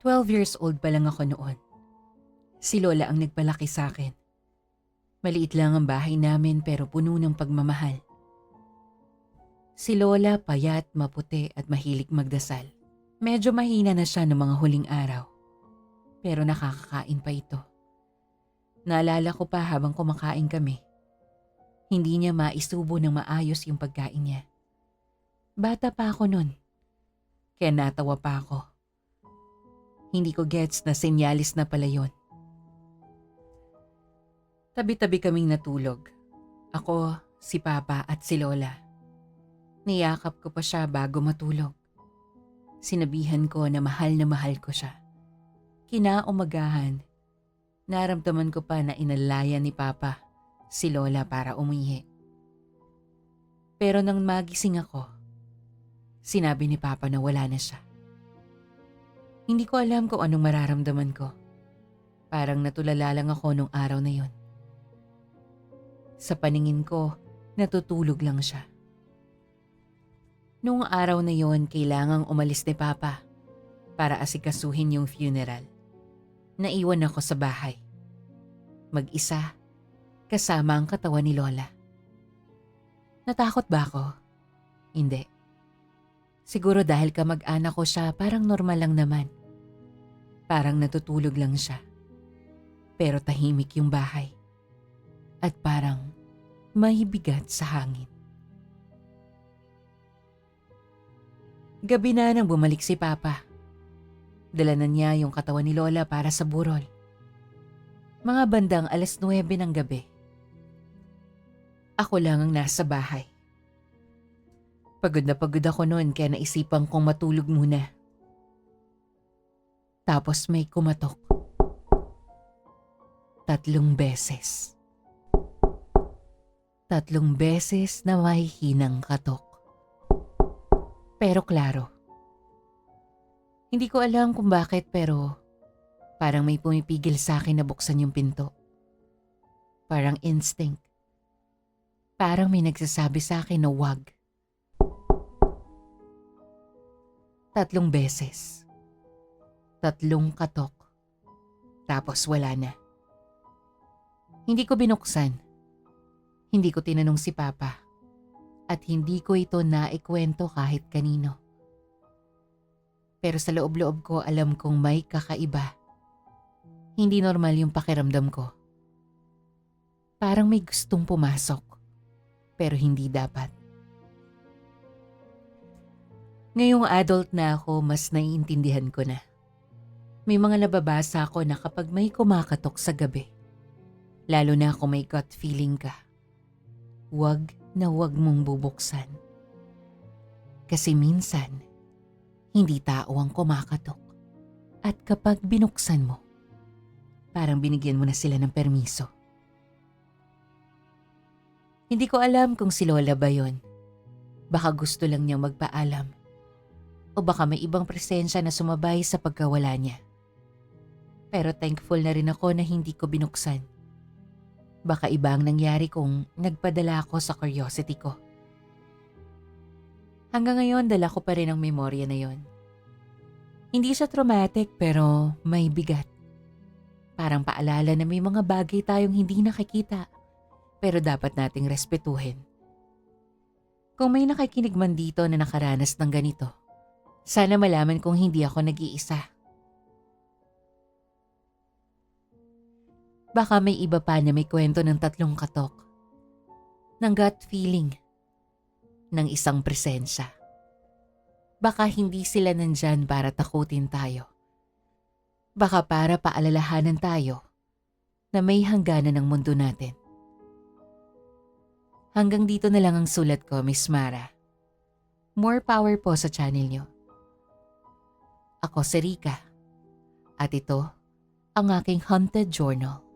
12 years old pa lang ako noon. Si Lola ang nagpalaki sa akin. Maliit lang ang bahay namin pero puno ng pagmamahal. Si Lola payat, maputi at mahilig magdasal. Medyo mahina na siya noong mga huling araw. Pero nakakakain pa ito. Naalala ko pa habang kumakain kami. Hindi niya maisubo ng maayos yung pagkain niya. Bata pa ako nun. Kaya natawa pa ako. Hindi ko gets na senyalis na pala yon. Tabi-tabi kaming natulog. Ako, si Papa at si Lola. Niyakap ko pa siya bago matulog. Sinabihan ko na mahal na mahal ko siya. Kinaumagahan, naramdaman ko pa na inalaya ni Papa si Lola para umihi. Pero nang magising ako, sinabi ni Papa na wala na siya. Hindi ko alam kung anong mararamdaman ko. Parang natulala lang ako nung araw na yon. Sa paningin ko, natutulog lang siya. Noong araw na yon, kailangang umalis ni Papa para asikasuhin yung funeral. Naiwan ako sa bahay. Mag-isa, kasama ang katawan ni Lola. Natakot ba ako? Hindi. Siguro dahil kamag-anak ko siya, parang normal lang naman. Parang natutulog lang siya. Pero tahimik yung bahay. At parang may bigat sa hangin. Gabi na nang bumalik si Papa. Dala na niya yung katawan ni Lola para sa burol. Mga bandang alas 9 ng gabi. Ako lang ang nasa bahay. Pagod na pagod ako noon kaya naisipan kong matulog muna. Tapos may kumatok. Tatlong beses. Tatlong beses na may hinang katok. Pero klaro. Hindi ko alam kung bakit pero parang may pumipigil sa akin na buksan yung pinto. Parang instinct. Parang may nagsasabi sa akin na wag. Tatlong beses. Tatlong katok. Tapos wala na. Hindi ko binuksan. Hindi ko tinanong si Papa. At hindi ko ito naikwento kahit kanino. Pero sa loob-loob ko alam kong may kakaiba. Hindi normal yung pakiramdam ko. Parang may gustong pumasok. Pero hindi dapat. Ngayong adult na ako, mas naiintindihan ko na. May mga nababasa ako na kapag may kumakatok sa gabi, lalo na kung may gut feeling ka, wag na wag mong bubuksan. Kasi minsan, hindi tao ang kumakatok. At kapag binuksan mo, parang binigyan mo na sila ng permiso. Hindi ko alam kung si Lola ba yon. Baka gusto lang niyang magpaalam. O baka may ibang presensya na sumabay sa pagkawala niya. Pero thankful na rin ako na hindi ko binuksan. Baka iba ang nangyari kung nagpadala ako sa curiosity ko. Hanggang ngayon dala ko pa rin ang memorya na yon. Hindi siya traumatic pero may bigat. Parang paalala na may mga bagay tayong hindi nakikita pero dapat nating respetuhin. Kung may nakikinig man dito na nakaranas ng ganito, sana malaman kong hindi ako nag-iisa. Baka may iba pa na may kwento ng tatlong katok. Ng gut feeling. Ng isang presensya. Baka hindi sila nandyan para takutin tayo. Baka para paalalahanan tayo na may hangganan ng mundo natin. Hanggang dito na lang ang sulat ko, Miss Mara. More power po sa channel nyo. Ako si Rika. At ito ang aking haunted journal.